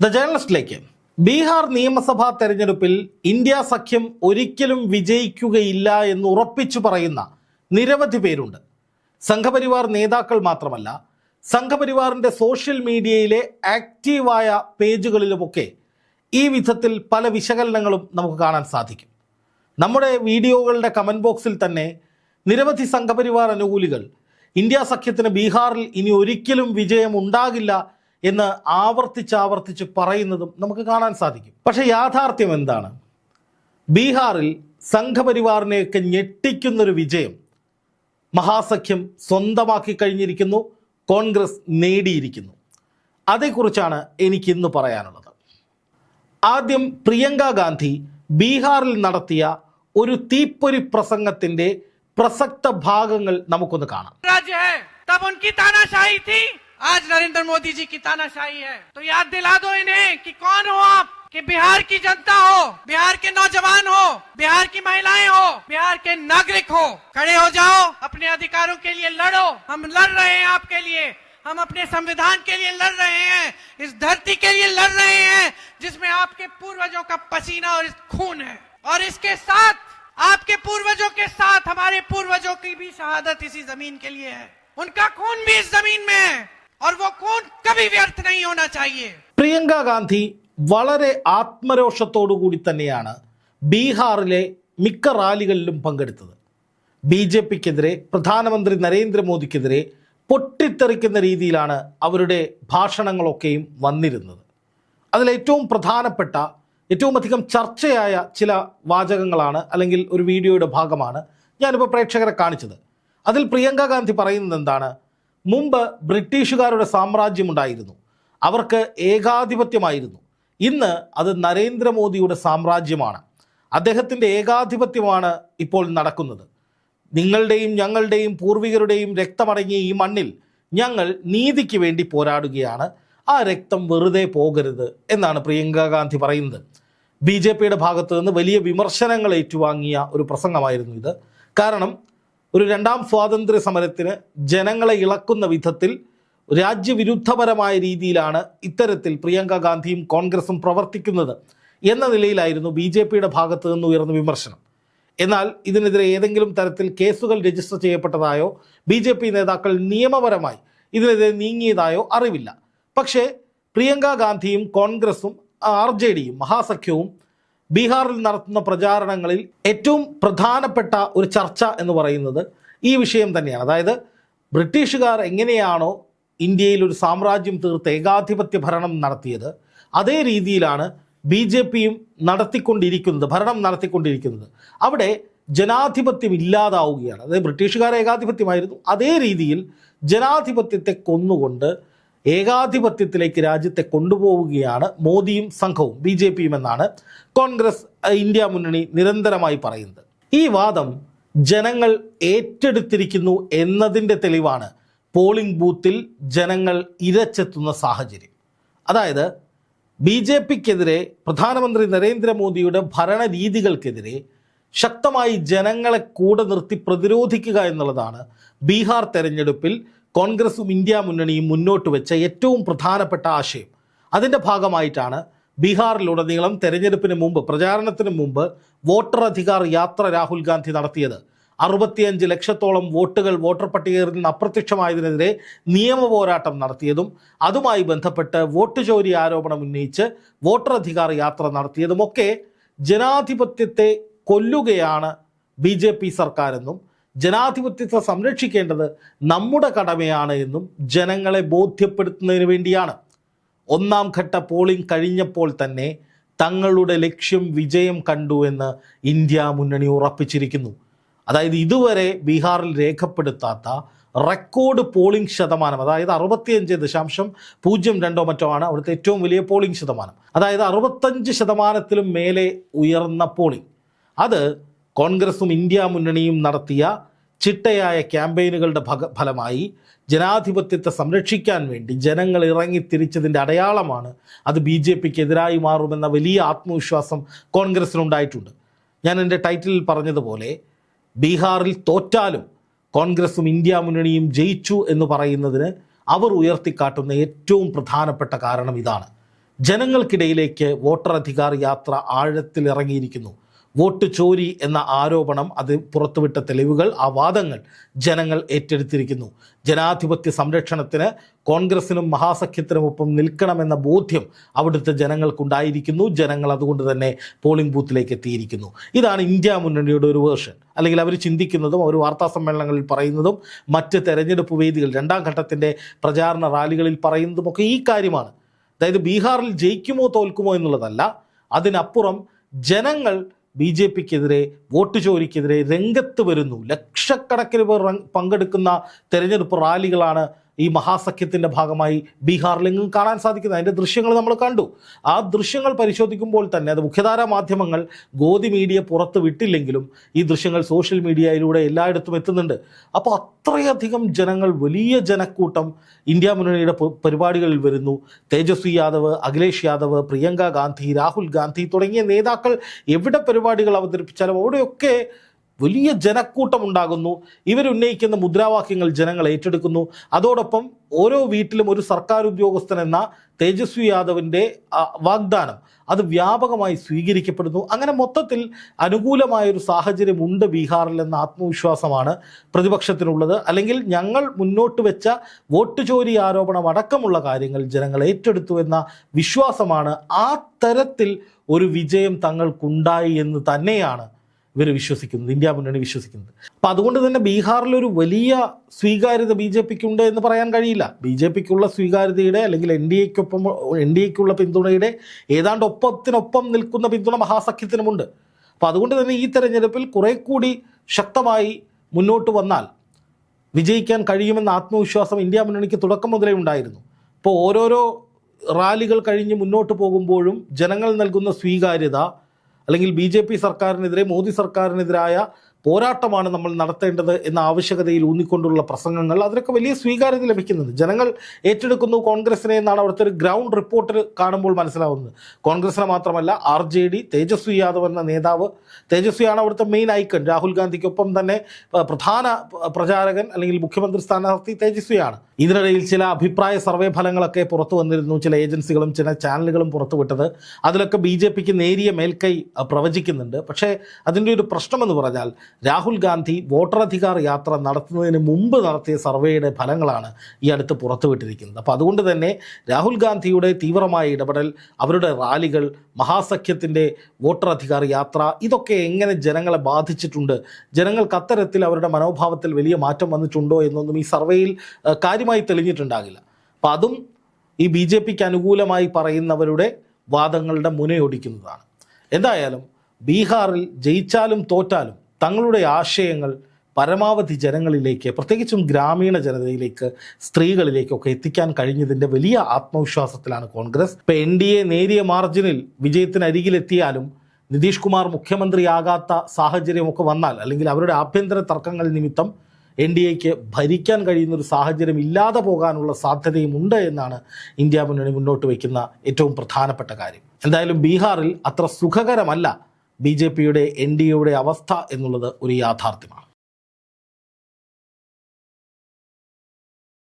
The ജേർണലിസ്റ്റിലേക്ക് Bihar നിയമസഭാ തെരഞ്ഞെടുപ്പിൽ India സഖ്യം ഒരിക്കലും വിജയിക്കുകയില്ല എന്ന് ഉറപ്പിച്ചു പറയുന്ന നിരവധി പേരുണ്ട്. സംഘപരിവാർ നേതാക്കൾ മാത്രമല്ല സംഘപരിവാറിന്റെ സോഷ്യൽ മീഡിയയിലെ ആക്റ്റീവായ പേജുകളിലുമൊക്കെ ഈ വിധത്തിൽ പല വിശകലനങ്ങളും നമുക്ക് കാണാൻ സാധിക്കും. നമ്മുടെ വീഡിയോകളുടെ കമന്റ് ബോക്സിൽ തന്നെ നിരവധി സംഘപരിവാർ അനുകൂലികൾ ഇന്ത്യ സഖ്യത്തിന് ബീഹാറിൽ ഇനി ഒരിക്കലും വിജയം ഉണ്ടാകില്ല എന്ന് ആവർത്തിച്ചാവർത്തിച്ച് ആവർത്തിച്ച് പറയുന്നതും നമുക്ക് കാണാൻ സാധിക്കും. പക്ഷെ യാഥാർത്ഥ്യം എന്താണ്? ബീഹാറിൽ സംഘപരിവാറിനെയൊക്കെ ഞെട്ടിക്കുന്നൊരു വിജയം മഹാസഖ്യം സ്വന്തമാക്കി കഴിഞ്ഞിരിക്കുന്നു കോൺഗ്രസ് നേടിയിരിക്കുന്നു. അതേക്കുറിച്ചാണ് എനിക്കിന്ന് പറയാനുള്ളത്. ആദ്യം പ്രിയങ്ക ഗാന്ധി ബീഹാറിൽ നടത്തിയ ഒരു തീപ്പൊരി പ്രസംഗത്തിന്റെ പ്രസക്ത ഭാഗങ്ങൾ നമുക്കൊന്ന് കാണാം. आज नरेंद्र मोदी जी की तानाशाही है। तो याद दिला दो इन्हें कि कौन हो आप? कि बिहार की जनता हो, बिहार के नौजवान हो, बिहार की महिलाएँ हो, बिहार के नागरिक हो। खड़े हो जाओ, अपने अधिकारों के लिए लड़ो। हम लड़ रहे हैं आपके लिए। हम अपने संविधान के लिए लड़ रहे हैं। इस धरती के लिए लड़ रहे हैं, जिसमें आपके पूर्वजों का पसीना और खून है। और इसके साथ, आपके पूर्वजों के साथ हमारे पूर्वजों की भी शहादत इसी ज़मीन के लिए है। उनका खून भी इस ज़मीन में है। और वो खून कभी व्यर्थ नहीं होना चाहिए പ്രിയങ്ക ഗാന്ധി വളരെ ആത്മരോഷത്തോടുകൂടി തന്നെയാണ് ബീഹാറിലെ മിക്ക റാലികളിലും പങ്കെടുത്തത് ബി ജെ പിക്കെതിരെ പ്രധാനമന്ത്രി നരേന്ദ്രമോദിക്കെതിരെ പൊട്ടിത്തെറിക്കുന്ന രീതിയിലാണ് അവരുടെ ഭാഷണങ്ങളൊക്കെയും വന്നിരുന്നത് അതിലേറ്റവും പ്രധാനപ്പെട്ട ഏറ്റവും അധികം ചർച്ചയായ ചില വാചകങ്ങളാണ് അല്ലെങ്കിൽ ഒരു വീഡിയോയുടെ ഭാഗമാണ് ഞാനിപ്പോൾ പ്രേക്ഷകരെ കാണിച്ചത് അതിൽ പ്രിയങ്ക ഗാന്ധി പറയുന്നത് എന്താണ് മുമ്പ് ബ്രിട്ടീഷുകാരുടെ സാമ്രാജ്യമുണ്ടായിരുന്നു. അവർക്ക് ഏകാധിപത്യമായിരുന്നു. ഇന്ന് അത് നരേന്ദ്രമോദിയുടെ സാമ്രാജ്യമാണ്. അദ്ദേഹത്തിന്റെ ഏകാധിപത്യമാണ് ഇപ്പോൾ നടക്കുന്നത്. നിങ്ങളുടെയും ഞങ്ങളുടെയും പൂർവികരുടെയും രക്തമടങ്ങിയ ഈ മണ്ണിൽ ഞങ്ങൾ നീതിക്ക് വേണ്ടി പോരാടുകയാണ്. ആ രക്തം വെറുതെ പോകരുത് എന്നാണ് പ്രിയങ്ക ഗാന്ധി പറയുന്നത്. ബി ജെ പിയുടെ ഭാഗത്തു നിന്ന് വലിയ വിമർശനങ്ങൾ ഏറ്റുവാങ്ങിയ ഒരു പ്രസംഗമായിരുന്നു ഇത്. കാരണം ഒരു രണ്ടാം സ്വാതന്ത്ര്യ സമരത്തിന് ജനങ്ങളെ ഇളക്കുന്ന വിധത്തിൽ രാജ്യവിരുദ്ധപരമായ രീതിയിലാണ് ഇത്തരത്തിൽ പ്രിയങ്ക ഗാന്ധിയും കോൺഗ്രസും പ്രവർത്തിക്കുന്നത് എന്ന നിലയിലായിരുന്നു ബി ജെ പിയുടെ ഭാഗത്തു നിന്ന് ഉയർന്ന വിമർശനം. എന്നാൽ ഇതിനെതിരെ ഏതെങ്കിലും തരത്തിൽ കേസുകൾ രജിസ്റ്റർ ചെയ്യപ്പെട്ടതായോ ബി ജെ പി നേതാക്കൾ നിയമപരമായി ഇതിനെതിരെ നീങ്ങിയതായോ അറിവില്ല. പക്ഷേ പ്രിയങ്ക ഗാന്ധിയും കോൺഗ്രസും ആർ ജെ ഡിയും മഹാസഖ്യവും ബീഹാറിൽ നടത്തുന്ന പ്രചാരണങ്ങളിൽ ഏറ്റവും പ്രധാനപ്പെട്ട ഒരു ചർച്ച എന്ന് പറയുന്നത് ഈ വിഷയം തന്നെയാണ്. അതായത് ബ്രിട്ടീഷുകാർ എങ്ങനെയാണോ ഇന്ത്യയിൽ ഒരു സാമ്രാജ്യം തീർത്ത് ഏകാധിപത്യ ഭരണം നടത്തിയത് അതേ രീതിയിലാണ് ബി ജെ പിയും നടത്തിക്കൊണ്ടിരിക്കുന്നത് ഭരണം നടത്തിക്കൊണ്ടിരിക്കുന്നത്. അവിടെ ജനാധിപത്യം ഇല്ലാതാവുകയാണ്. അതായത് ബ്രിട്ടീഷുകാർ ഏകാധിപത്യമായിരുന്നു. അതേ രീതിയിൽ ജനാധിപത്യത്തെ കൊന്നുകൊണ്ട് ഏകാധിപത്യത്തിലേക്ക് രാജ്യത്തെ കൊണ്ടുപോവുകയാണ് മോദിയും സംഘവും ബി ജെ പിയും എന്നാണ് കോൺഗ്രസ് ഇന്ത്യ മുന്നണി നിരന്തരമായി പറയുന്നത്. ഈ വാദം ജനങ്ങൾ ഏറ്റെടുത്തിരിക്കുന്നു എന്നതിന്റെ തെളിവാണ് പോളിംഗ് ബൂത്തിൽ ജനങ്ങൾ ഇരച്ചെത്തുന്ന സാഹചര്യം. അതായത് ബി ജെ പിക്കെതിരെ പ്രധാനമന്ത്രി നരേന്ദ്രമോദിയുടെ ഭരണരീതികൾക്കെതിരെ ശക്തമായി ജനങ്ങളെ കൂടെ നിർത്തി പ്രതിരോധിക്കുക എന്നുള്ളതാണ് ബീഹാർ തെരഞ്ഞെടുപ്പിൽ കോൺഗ്രസും ഇന്ത്യ മുന്നണിയും മുന്നോട്ട് വെച്ച ഏറ്റവും പ്രധാനപ്പെട്ട ആശയം. അതിന്റെ ഭാഗമായിട്ടാണ് ബീഹാറിലുടനീളം തെരഞ്ഞെടുപ്പിന് മുമ്പ് പ്രചാരണത്തിന് മുമ്പ് വോട്ടർ അധികാർ യാത്ര രാഹുൽ ഗാന്ധി നടത്തിയത്. അറുപത്തിയഞ്ച് ലക്ഷത്തോളം വോട്ടുകൾ വോട്ടർ പട്ടികയിൽ നിന്ന് അപ്രത്യക്ഷമായതിനെതിരെ നിയമ പോരാട്ടം നടത്തിയതും അതുമായി ബന്ധപ്പെട്ട് വോട്ട് ചോരി ആരോപണം ഉന്നയിച്ച് വോട്ടർ അധികാർ യാത്ര നടത്തിയതുമൊക്കെ ജനാധിപത്യത്തെ കൊല്ലുകയാണ് ബി സർക്കാരെന്നും ജനാധിപത്യത്തെ സംരക്ഷിക്കേണ്ടത് നമ്മുടെ കടമയാണ് എന്നും ജനങ്ങളെ ബോധ്യപ്പെടുത്തുന്നതിന് വേണ്ടിയാണ്. ഒന്നാം ഘട്ട പോളിംഗ് കഴിഞ്ഞപ്പോൾ തന്നെ തങ്ങളുടെ ലക്ഷ്യം വിജയം കണ്ടു എന്ന് ഇന്ത്യ മുന്നണി ഉറപ്പിച്ചിരിക്കുന്നു. അതായത് ഇതുവരെ ബീഹാറിൽ രേഖപ്പെടുത്താത്ത റെക്കോർഡ് പോളിംഗ് ശതമാനം അതായത് അറുപത്തിയഞ്ച് ദശാംശം പൂജ്യം രണ്ടോ മറ്റോ ആണ് അവിടുത്തെ ഏറ്റവും വലിയ പോളിംഗ് ശതമാനം. അതായത് അറുപത്തഞ്ച് ശതമാനത്തിലും മേലെ ഉയർന്ന പോളിംഗ് അത് കോൺഗ്രസും ഇന്ത്യ മുന്നണിയും നടത്തിയ ചിട്ടയായ ക്യാമ്പയിനുകളുടെ ഫലമായി ജനാധിപത്യത്തെ സംരക്ഷിക്കാൻ വേണ്ടി ജനങ്ങൾ ഇറങ്ങി തിരിച്ചതിന്റെ അടയാളമാണ് അത് ബി ജെ പിക്ക് എതിരായി മാറുമെന്ന വലിയ ആത്മവിശ്വാസം കോൺഗ്രസിനുണ്ടായിട്ടുണ്ട്. ഞാൻ എന്റെ ടൈറ്റിലിൽ പറഞ്ഞതുപോലെ ബീഹാറിൽ തോറ്റാലും കോൺഗ്രസും ഇന്ത്യ മുന്നണിയും ജയിച്ചു എന്ന് പറയുന്നതിന് അവർ ഉയർത്തിക്കാട്ടുന്ന ഏറ്റവും പ്രധാനപ്പെട്ട കാരണം ഇതാണ്. ജനങ്ങൾക്കിടയിലേക്ക് വോട്ടർ അധികാർ യാത്ര ആഴത്തിലിറങ്ങിയിരിക്കുന്നു. വോട്ട് ചോരി എന്ന ആരോപണം അത് പുറത്തുവിട്ട തെളിവുകൾ ആ വാദങ്ങൾ ജനങ്ങൾ ഏറ്റെടുത്തിരിക്കുന്നു. ജനാധിപത്യ സംരക്ഷണത്തിന് കോൺഗ്രസിനും മഹാസഖ്യത്തിനുമൊപ്പം നിൽക്കണമെന്ന ബോധ്യം അവിടുത്തെ ജനങ്ങൾക്കുണ്ടായിരിക്കുന്നു. ജനങ്ങൾ അതുകൊണ്ട് തന്നെ പോളിംഗ് ബൂത്തിലേക്ക് എത്തിയിരിക്കുന്നു. ഇതാണ് ഇന്ത്യ മുന്നണിയുടെ ഒരു വേർഷൻ. അല്ലെങ്കിൽ അവർ ചിന്തിക്കുന്നതും അവർ വാർത്താ സമ്മേളനങ്ങളിൽ പറയുന്നതും മറ്റ് തെരഞ്ഞെടുപ്പ് വേദികൾ രണ്ടാം ഘട്ടത്തിന്റെ പ്രചാരണ റാലികളിൽ പറയുന്നതുമൊക്കെ ഈ കാര്യമാണ്. അതായത് ബീഹാറിൽ ജയിക്കുമോ തോൽക്കുമോ എന്നുള്ളതല്ല അതിനപ്പുറം ജനങ്ങൾ ബി ജെ പിക്കെതിരെ വോട്ട് ചോരിക്കെതിരെ രംഗത്ത് വരുന്നു. ലക്ഷക്കണക്കിന് പേർ പങ്കെടുക്കുന്ന തെരഞ്ഞെടുപ്പ് റാലികളാണ് ഈ മഹാസഖ്യത്തിന്റെ ഭാഗമായി ബീഹാറിലെങ്ങും കാണാൻ സാധിക്കുന്നത്. അതിന്റെ ദൃശ്യങ്ങൾ നമ്മൾ കണ്ടു. ആ ദൃശ്യങ്ങൾ പരിശോധിക്കുമ്പോൾ തന്നെ അത് മുഖ്യധാരാ മാധ്യമങ്ങൾ ഗോതി മീഡിയ പുറത്ത് വിട്ടില്ലെങ്കിലും ഈ ദൃശ്യങ്ങൾ സോഷ്യൽ മീഡിയയിലൂടെ എല്ലായിടത്തും എത്തുന്നുണ്ട്. അപ്പോൾ അത്രയധികം ജനങ്ങൾ വലിയ ജനക്കൂട്ടം ഇന്ത്യ മുന്നണിയുടെ പരിപാടികളിൽ വരുന്നു. തേജസ്വി യാദവ് അഖിലേഷ് യാദവ് പ്രിയങ്ക ഗാന്ധി രാഹുൽ ഗാന്ധി തുടങ്ങിയ നേതാക്കൾ എവിടെ പരിപാടികൾ അവതരിപ്പിച്ചാലും അവിടെയൊക്കെ വലിയ ജനക്കൂട്ടം ഉണ്ടാകുന്നു. ഇവരുന്നയിക്കുന്ന മുദ്രാവാക്യങ്ങൾ ജനങ്ങൾ ഏറ്റെടുക്കുന്നു. അതോടൊപ്പം ഓരോ വീട്ടിലും ഒരു സർക്കാർ ഉദ്യോഗസ്ഥൻ എന്ന തേജസ്വി യാദവിന്റെ വാഗ്ദാനം അത് വ്യാപകമായി സ്വീകരിക്കപ്പെടുന്നു. അങ്ങനെ മൊത്തത്തിൽ അനുകൂലമായൊരു സാഹചര്യമുണ്ട് ബീഹാറിൽ എന്ന ആത്മവിശ്വാസമാണ് പ്രതിപക്ഷത്തിനുള്ളത്. അല്ലെങ്കിൽ ഞങ്ങൾ മുന്നോട്ട് വെച്ച വോട്ട് ചോരി ആരോപണം അടക്കമുള്ള കാര്യങ്ങൾ ജനങ്ങൾ ഏറ്റെടുത്തു എന്ന വിശ്വാസമാണ് ആ തരത്തിൽ ഒരു വിജയം തങ്ങൾക്കുണ്ടായി എന്ന് തന്നെയാണ് ഇവർ വിശ്വസിക്കുന്നത് ഇന്ത്യ മുന്നണി വിശ്വസിക്കുന്നത്. അപ്പം അതുകൊണ്ട് തന്നെ ബീഹാറിൽ ഒരു വലിയ സ്വീകാര്യത ബി ജെ പിക്ക് ഉണ്ട് എന്ന് പറയാൻ കഴിയില്ല. ബി ജെ പിക്കുള്ള സ്വീകാര്യതയുടെ അല്ലെങ്കിൽ എൻ ഡി എക്കൊപ്പം എൻ ഡി എക്കുള്ള പിന്തുണയുടെ ഏതാണ്ട് ഒപ്പത്തിനൊപ്പം നിൽക്കുന്ന പിന്തുണ മഹാസഖ്യത്തിനുമുണ്ട്. അപ്പം അതുകൊണ്ട് തന്നെ ഈ തെരഞ്ഞെടുപ്പിൽ കുറെ കൂടി ശക്തമായി മുന്നോട്ട് വന്നാൽ വിജയിക്കാൻ കഴിയുമെന്ന ആത്മവിശ്വാസം ഇന്ത്യ മുന്നണിക്ക് തുടക്കം മുതലേ ഉണ്ടായിരുന്നു. ഇപ്പോൾ ഓരോരോ റാലികൾ കഴിഞ്ഞ് മുന്നോട്ട് പോകുമ്പോഴും ജനങ്ങൾ നൽകുന്ന സ്വീകാര്യത അല്ലെങ്കിൽ ബി ജെ പി സർക്കാരിനെതിരെ മോദി സർക്കാരിനെതിരായ പോരാട്ടമാണ് നമ്മൾ നടത്തേണ്ടത് എന്ന ആവശ്യകതയിൽ ഊന്നിക്കൊണ്ടുള്ള പ്രസംഗങ്ങൾ. അതിനൊക്കെ വലിയ സ്വീകാര്യത ലഭിക്കുന്നുണ്ട്. ജനങ്ങൾ ഏറ്റെടുക്കുന്നു കോൺഗ്രസിനെ എന്നാണ് അവിടുത്തെ ഒരു ഗ്രൗണ്ട് റിപ്പോർട്ടിൽ കാണുമ്പോൾ മനസ്സിലാവുന്നത്. കോൺഗ്രസിനെ മാത്രമല്ല R J D Tejashwi Yadav എന്ന നേതാവ് തേജസ്വിയാണ് അവിടുത്തെ മെയിൻ ഐക്കൺ രാഹുൽ ഗാന്ധിക്കൊപ്പം തന്നെ പ്രധാന പ്രചാരകൻ അല്ലെങ്കിൽ മുഖ്യമന്ത്രി സ്ഥാനാർത്ഥി തേജസ്വിയാണ്. ഇതിനിടയിൽ ചില അഭിപ്രായ സർവേ ഫലങ്ങളൊക്കെ പുറത്തു വന്നിരുന്നു. ചില ഏജൻസികളും ചില ചാനലുകളും പുറത്തുവിട്ടത്. അതിലൊക്കെ ബി ജെ പിക്ക് നേരിയ മേൽക്കൈ പ്രവചിക്കുന്നുണ്ട്. പക്ഷേ അതിന്റെ ഒരു പ്രശ്നമെന്ന് പറഞ്ഞാൽ രാഹുൽ ഗാന്ധി വോട്ടറധികാർ യാത്ര നടത്തുന്നതിന് മുമ്പ് നടത്തിയ സർവേയുടെ ഫലങ്ങളാണ് ഈ അടുത്ത് പുറത്തുവിട്ടിരിക്കുന്നത്. അപ്പോൾ അതുകൊണ്ട് തന്നെ രാഹുൽ ഗാന്ധിയുടെ തീവ്രമായ ഇടപെടൽ അവരുടെ റാലികൾ മഹാസഖ്യത്തിന്റെ വോട്ടറധികാർ യാത്ര ഇതൊക്കെ എങ്ങനെ ജനങ്ങളെ ബാധിച്ചിട്ടുണ്ട്? ജനങ്ങൾക്ക് അത്തരത്തിൽ അവരുടെ മനോഭാവത്തിൽ വലിയ മാറ്റം വന്നിട്ടുണ്ടോ എന്നൊന്നും ഈ സർവേയിൽ ആ, കാര്യമായി തെളിഞ്ഞിട്ടുണ്ടാകില്ല. അപ്പം അതും ഈ ബി ജെ പിക്ക് അനുകൂലമായി പറയുന്നവരുടെ വാദങ്ങളുടെ മുനയൊടിക്കുന്നതാണ്. എന്തായാലും ബീഹാറിൽ ജയിച്ചാലും തോറ്റാലും തങ്ങളുടെ ആശയങ്ങൾ പരമാവധി ജനങ്ങളിലേക്ക് പ്രത്യേകിച്ചും ഗ്രാമീണ ജനതയിലേക്ക് സ്ത്രീകളിലേക്കൊക്കെ എത്തിക്കാൻ കഴിഞ്ഞതിന്റെ വലിയ ആത്മവിശ്വാസത്തിലാണ് കോൺഗ്രസ്. ഇപ്പം എൻ ഡി എ നേരിയ മാർജിനിൽ വിജയത്തിനരികിലെത്തിയാലും നിതീഷ് കുമാർ മുഖ്യമന്ത്രിയാകാത്ത സാഹചര്യമൊക്കെ വന്നാൽ അല്ലെങ്കിൽ അവരുടെ ആഭ്യന്തര തർക്കങ്ങൾ നിമിത്തം എൻ ഡി എക്ക് ഭരിക്കാൻ കഴിയുന്ന ഒരു സാഹചര്യം ഇല്ലാതെ പോകാനുള്ള സാധ്യതയും ഉണ്ട് എന്നാണ് ഇന്ത്യ മുന്നണി മുന്നോട്ട് വയ്ക്കുന്ന ഏറ്റവും പ്രധാനപ്പെട്ട കാര്യം. എന്തായാലും ബീഹാറിൽ അത്ര സുഖകരമല്ല ബി ജെ പിയുടെ എൻ ഡി എയുടെ അവസ്ഥ എന്നുള്ളത് ഒരു യാഥാർത്ഥ്യമാണ്.